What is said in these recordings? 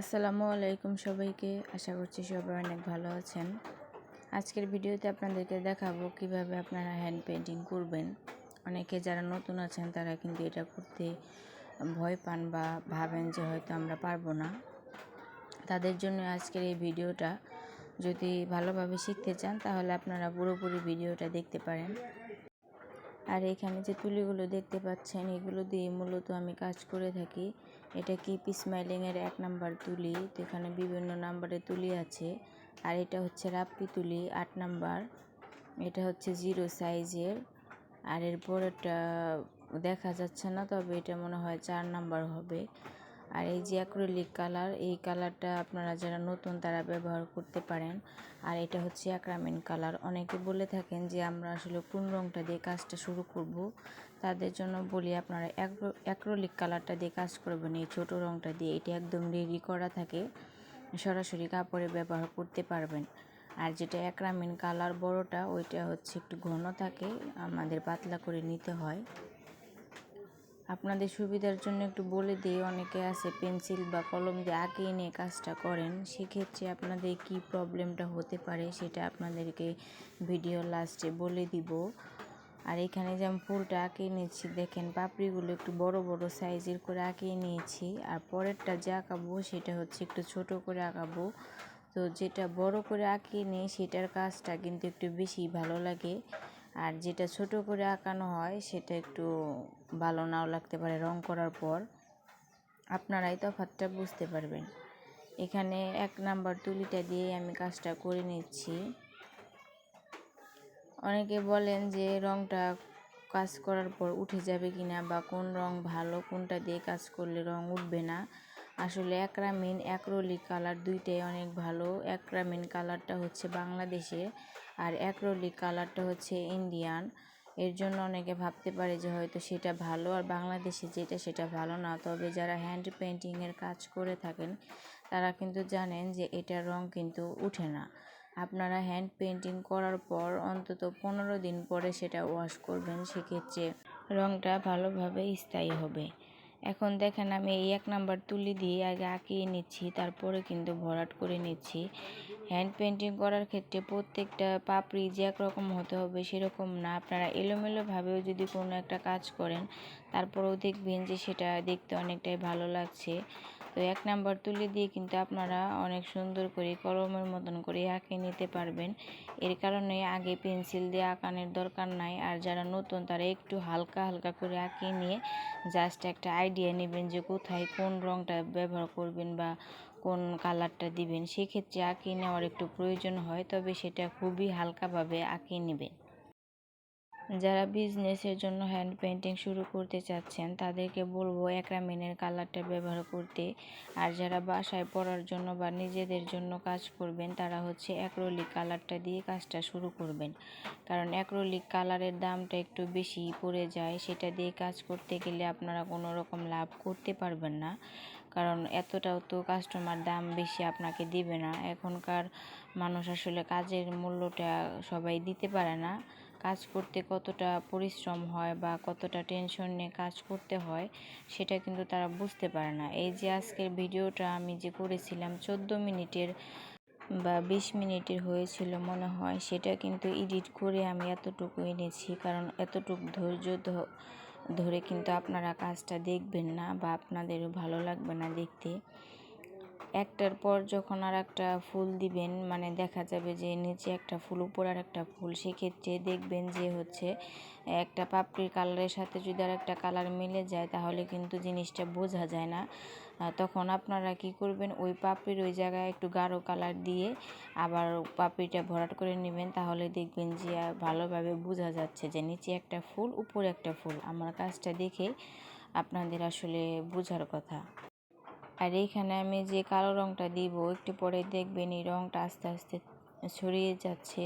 আসসালামু আলাইকুম সবাইকে। আশা করছি সবাই অনেক ভালো আছেন। আজকের ভিডিওতে আপনাদেরকে দেখাবো কীভাবে আপনারা হ্যান্ড পেন্টিং করবেন। অনেকে যারা নতুন আছেন, তারা কিন্তু এটা করতে ভয় পান বা ভাবেন যে হয়তো আমরা পারব না। তাদের জন্য আজকের এই ভিডিওটা যদি ভালোভাবে শিখতে চান, তাহলে আপনারা পুরোপুরি ভিডিওটা দেখতে পারেন। আর এখানে যে তুলিগুলো দেখতে পাচ্ছেন, এগুলো দিয়ে মূলত আমি কাজ করে থাকি। এটা কিপ স্মাইলিংয়ের এক নাম্বার তুলি? তো এখানে বিভিন্ন নাম্বারে তুলি আছে। আর এটা হচ্ছে রাপ্পি তুলি, আট নাম্বার এটা হচ্ছে জিরো সাইজের আর এরপর এটা দেখা যাচ্ছে না, তবে এটা মনে হয় চার নাম্বার হবে। আর এই যে অ্যাক্রিলিক কালার এই কালারটা আপনারা যারা নতুন তারা ব্যবহার করতে পারেন। আর এটা হচ্ছে অ্যাক্রামিন কালার অনেকে বলে থাকেন যে আমরা আসলে কোন রঙটা দিয়ে কাজটা শুরু করব। তাদের জন্য বলি আপনারা অ্যাক্রোলিক কালারটা দিয়ে কাজ করবেন, এই ছোটো রঙটা দিয়ে। এটি একদম রেডি করা থাকে, সরাসরি কাপড়ে ব্যবহার করতে পারবেন। আর যেটা অ্যাক্রামিন কালার বড়টা, ওইটা হচ্ছে একটু ঘন থাকে, আমাদের পাতলা করে নিতে হয়। আপনাদের সুবিধার জন্য একটু বলে দিই, অনেকে আছে পেন্সিল বা কলম দিয়ে আঁকিয়ে নিয়ে কাজটা করেন। সেক্ষেত্রে আপনাদের কি প্রবলেমটা হতে পারে সেটা আপনাদেরকে ভিডিও লাস্টে বলে দিব। আর এখানে যেমন ফুলটা আঁকিয়ে নিয়েছি, দেখেন পাপড়িগুলো একটু বড় বড় সাইজের করে আঁকিয়ে নিয়েছি। আর পরেরটা যে আঁকাবো সেটা হচ্ছে একটু ছোট করে আঁকাবো। তো যেটা বড় করে আঁকিয়ে নিই, সেটার কাজটা কিন্তু একটু বেশি ভালো লাগে। আর যেটা ছোট করে আঁকানো হয়, সেটা একটু ভালো নাও লাগতে পারে রং করার পর। আপনারাই তফাতটা বুঝতে পারবেন। এখানে এক নাম্বার তুলিটা দিয়ে আমি কাজটা করে নিচ্ছি। অনেকে বলেন যে, রংটা কাজ করার পর উঠে যাবে কিনা বা কোন রং ভালো, কোনটা দিয়ে কাজ করলে রং উঠবে না। আসলে অ্যাক্রামিন, অ্যাক্রোলিক কালার দুইটাই অনেক ভালো। অ্যাক্রামিন কালারটা হচ্ছে বাংলাদেশের আর অ্যাক্রোলিক কালারটা হচ্ছে ইন্ডিয়ান। এর জন্য অনেকে ভাবতে পারে যে হয়তো সেটা ভালো আর বাংলাদেশে যেটা সেটা ভালো না। তবে যারা হ্যান্ড পেন্টিংয়ের কাজ করে থাকেন, তারা কিন্তু জানেন যে এটার রং কিন্তু উঠে না। আপনারা হ্যান্ড পেন্টিং করার পর অন্তত পনেরো দিন পরে সেটা ওয়াশ করবেন, সেক্ষেত্রে রংটা ভালোভাবে স্থায়ী হবে। এখন দেখেন আমি এই এক নাম্বার তুলি দিয়ে আগে আঁকিয়ে নিচ্ছি, তারপরে কিন্তু ভরাট করে নিচ্ছি। হ্যান্ড পেন্টিং করার ক্ষেত্রে প্রত্যেকটা পাপড়ি যে একরকম হতে হবে সেরকম না। আপনারা এলোমেলোভাবেও যদি কোনো একটা কাজ করেন, তারপরেও দেখবেন যে সেটা দেখতে অনেকটাই ভালো লাগছে। তো এক নাম্বার তুলে দিয়ে কিন্তু আপনারা অনেক সুন্দর করে কলমের মতন করে আঁকে নিতে পারবেন। এর কারণে আগে পেন্সিল দিয়ে আঁকানোর দরকার নাই। আর যারা নতুন, তারা একটু হালকা হালকা করে আঁকিয়ে নিয়ে জাস্ট একটা আইডিয়া নেবেন যে কোথায় কোন রঙটা ব্যবহার করবেন বা কোন কালারটা দিবেন। সেক্ষেত্রে আঁকিয়ে নেওয়ার একটু প্রয়োজন হয়, তবে সেটা খুবই হালকাভাবে আঁকিয়ে নেবেন। যারা বিজনেসের জন্য হ্যান্ড পেন্টিং শুরু করতে চাচ্ছেন, তাদেরকে বলব অ্যাক্রামিনের কালারটা ব্যবহার করতে। আর যারা বাসায় পড়ার জন্য বা নিজেদের জন্য কাজ করবেন, তারা হচ্ছে অ্যাক্রোলিক কালারটা দিয়ে কাজটা শুরু করবেন। কারণ অ্যাক্রোলিক কালারের দামটা একটু বেশি পড়ে যায়, সেটা দিয়ে কাজ করতে গেলে আপনারা কোনো রকম লাভ করতে পারবেন না। কারণ এতটাও তো কাস্টমার দাম বেশি আপনাকে দেবে না। এখনকার মানুষ আসলে কাজের মূল্যটা সবাই দিতে পারে না। কাজ করতে কতটা পরিশ্রম হয় বা কতটা টেনশন নিয়ে কাজ করতে হয়, সেটা কিন্তু তারা বুঝতে পারে না। এই যে আজকের ভিডিওটা আমি যে করেছিলাম, চোদ্দ মিনিটের বা বিশ মিনিটের হয়েছিল মনে হয়, সেটা কিন্তু এডিট করে আমি এতটুকু এনেছি। কারণ এতটুকু ধৈর্য ধরে কিন্তু আপনারা কাজটা দেখবেন না বা আপনাদেরও ভালো লাগবে না দেখতে। একটার পর যখন আর একটা ফুল দিবেন মানে দেখা যাবে যে নিচে একটা ফুল, উপর আর একটা ফুল, সেক্ষেত্রে দেখবেন যে হচ্ছে একটা পাপড়ির কালারের সাথে যদি আর একটা কালার মিলে যায়, তাহলে কিন্তু জিনিসটা বোঝা যায় না। তখন আপনারা কি করবেন, ওই পাপড়ির ওই জায়গায় একটু গাঢ় কালার দিয়ে আবার পাপড়িটা ভরাট করে নেবেন, তাহলে দেখবেন যে ভালোভাবে বোঝা যাচ্ছে যে নিচে একটা ফুল, উপরে একটা ফুল। আমার কাজটা দেখে আপনাদের আসলে বোঝার কথা। আর এইখানে আমি যে কালো রঙটা দিব, একটু পরে দেখবেন এই রঙটা আস্তে আস্তে ছড়িয়ে যাচ্ছে।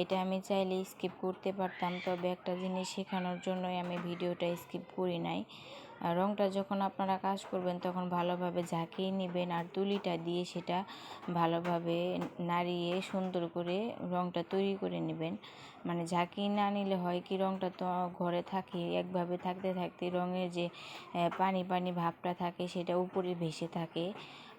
এটা আমি চাইলে স্কিপ করতে পারতাম, তবে একটা জিনিস শেখানোর জন্যই আমি ভিডিওটা স্কিপ করি নাই। আর রংটা যখন আপনারা কাজ করবেন তখন ভালোভাবে ঝাঁকিয়ে নেবেন আর তুলিটা দিয়ে সেটা ভালোভাবে নাড়িয়ে সুন্দর করে রংটা তৈরি করে নেবেন। মানে ঝাঁকিয়ে না নিলে হয় কি, রংটা তো ঘরে থাকে, একভাবে থাকতে থাকতে রঙের যে পানি পানি ভাবটা থাকে সেটা উপরে ভেসে থাকে।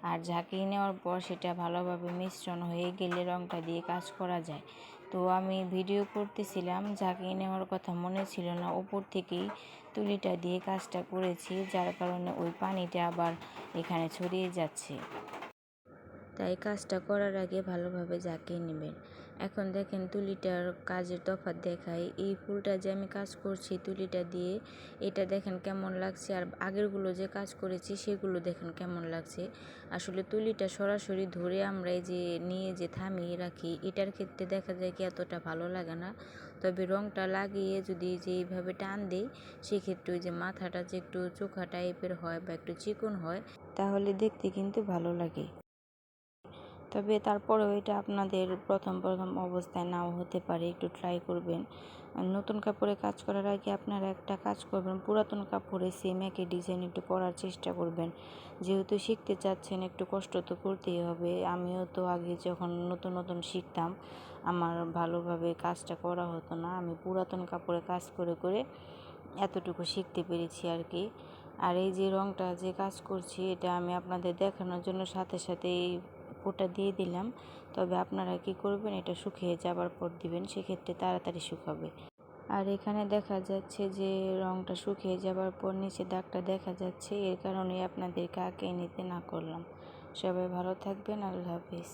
আর ঝাঁকিয়ে নেওয়ার পর সেটা ভালোভাবে মিশ্রণ হয়ে গেলে রংটা দিয়ে কাজ করা যায়। তো আমি ভিডিও করতেছিলাম ঝাঁকিয়ে নেওয়ার কথা মনে ছিল না ওপর থেকেই তুলিটা দিয়ে কাজটা করেছি, যার কারণে ওই পানিটা আবার এখানে ছড়িয়ে যাচ্ছে। তাই কাজটা করার আগে ভালোভাবে ঝাঁকিয়ে নেবেন। এখন দেখেন তুলিটার কাজের তফাৎ দেখায়। এই ফুলটা যে আমি কাজ করছি তুলিটা দিয়ে, এটা দেখেন কেমন লাগছে। আর আগেরগুলো যে কাজ করেছি, সেগুলো দেখেন কেমন লাগছে। আসলে তুলিটা সরাসরি ধরে আমরা এই যে নিয়ে যে থামিয়ে রাখি, এটার ক্ষেত্রে দেখা যায় কি এতটা ভালো লাগে না। তবে রংটা লাগিয়ে যদি যে এইভাবে টান দেই, সেক্ষেত্রে ওই যে মাথাটা যে একটু চোখা টাইপের হয় বা একটু চিকন হয়, তাহলে দেখতে কিন্তু ভালো লাগে। তবে তারপরেও এটা আপনাদের প্রথম প্রথম অবস্থায় নাও হতে পারে। একটু ট্রাই করবেন। নতুন কাপড়ে কাজ করার আগে আপনারা একটা কাজ করবেন, পুরাতন কাপড়ে সেম একই ডিজাইন একটু করার চেষ্টা করবেন। যেহেতু শিখতে চাচ্ছেন, একটু কষ্ট তো করতেই হবে। আমিও তো আগে যখন নতুন নতুন শিখতাম, আমার ভালোভাবে কাজটা করা হতো না। আমি পুরাতন কাপড়ে কাজ করে করে এতটুকু শিখতে পেরেছি আর কি আর এই যে রংটা যে কাজ করছি, এটা আমি আপনাদের দেখানোর জন্য সাথে সাথে এই ওটা দিয়ে দিলাম। তবে আপনারা কি করবেন, এটা শুকিয়ে যাবার পর দিবেন, সেক্ষেত্রে তাড়াতাড়ি শুকাবে। আর এখানে দেখা যাচ্ছে যে, রংটা শুকিয়ে যাবার পর নিচে দাগটা দেখা যাচ্ছে। এর কারণে আপনাদেরকে আঁকে নিতে না করলাম। সবাই ভালো থাকবেন, আল্লাহ হাফিজ।